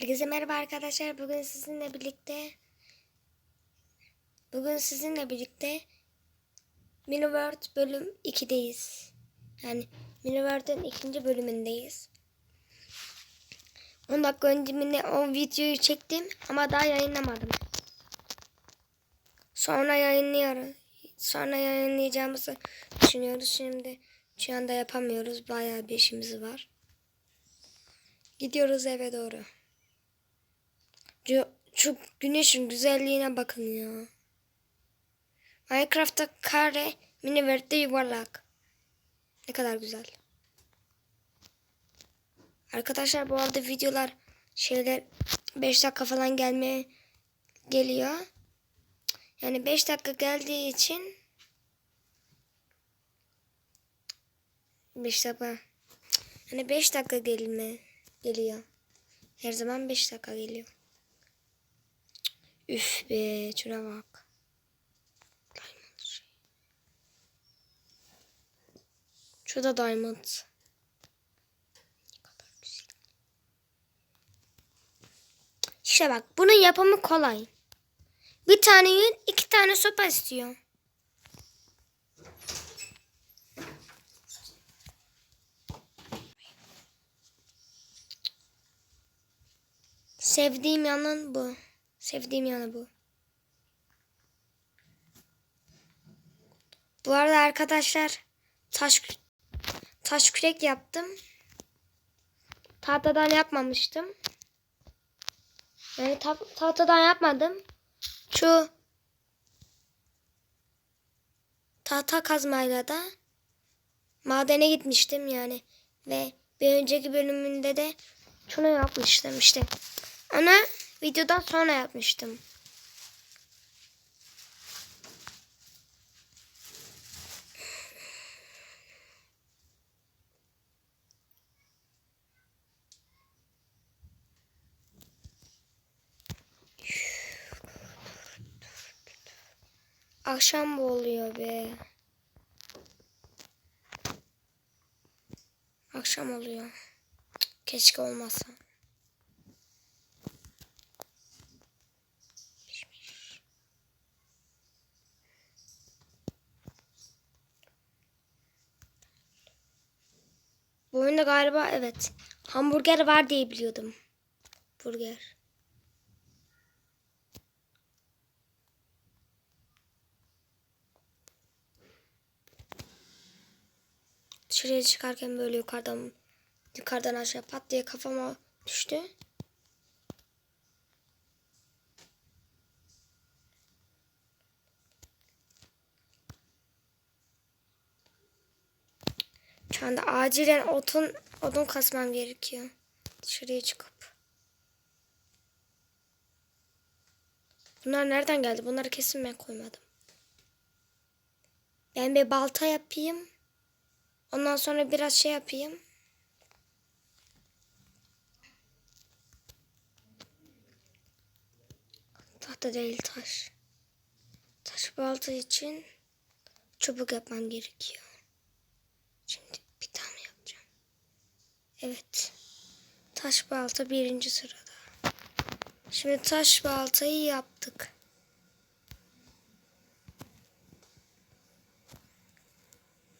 Herkese merhaba arkadaşlar. Bugün sizinle birlikte Bugün sizinle birlikte Miniworld bölüm 2'deyiz. Yani Miniworld'ın ikinci bölümündeyiz. 10 dakika önce mini o videoyu çektim ama daha yayınlamadım. Sonra yayınlıyoruz. Sonra yayınlayacağımızı düşünüyoruz. Şimdi şu anda yapamıyoruz. Bayağı bir işimiz var. Gidiyoruz eve doğru. Şu, güneşin güzelliğine bakın ya. Minecraft'ta kare, Minivert'te yuvarlak. Ne kadar güzel. Arkadaşlar bu arada videolar şeyler 5 dakika falan gelmeye geliyor. Yani 5 dakika geldiği için 5 dakika yani 5 dakika gelme geliyor. Her zaman 5 dakika geliyor. Üf be şuna bak. Şu da diamond. İşte bak bunun yapımı kolay. Bir tane yün iki tane sopa istiyor. Sevdiğim yanın bu. Sevdiğim yanı bu. Bu arada arkadaşlar taş taş kürek yaptım. Tahtadan yapmamıştım. Yani ta tahtadan yapmadım. Şu tahta kazmayla da madene gitmiştim yani. Ve bir önceki bölümünde de şunu yapmıştım işte. Onu videodan sonra yapmıştım. Akşam bu oluyor be. Akşam oluyor. Keşke olmasa. Oyunda galiba evet. Hamburger var diye biliyordum. Burger. Dışarıya çıkarken böyle yukarıdan yukarıdan aşağı pat diye kafama düştü. Şu anda acilen otun odun kasmam gerekiyor. Dışarıya çıkıp. Bunlar nereden geldi? Bunları kesin ben koymadım. Ben bir balta yapayım. Ondan sonra biraz şey yapayım. Tahta değil taş. Taş balta için çubuk yapmam gerekiyor. Şimdi bir tane yapacağım. Evet. Taş balta birinci sırada. Şimdi taş baltayı yaptık.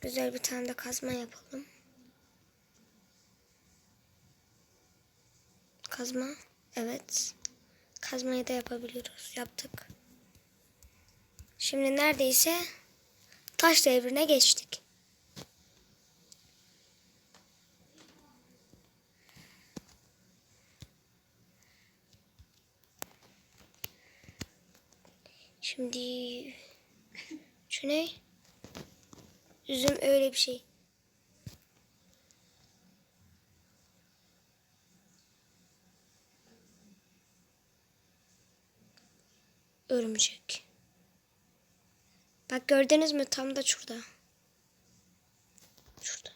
Güzel bir tane de kazma yapalım. Kazma. Evet. Kazmayı da yapabiliyoruz. Yaptık. Şimdi neredeyse taş devrine geçtik. Şimdi şu ne? Üzüm öyle bir şey. Örümcek. Bak gördünüz mü tam da şurada. Şurada.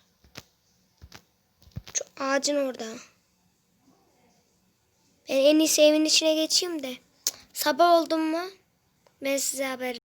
Şu ağacın orada. Ben en iyisi evin içine geçeyim de. Sabah oldum mu ben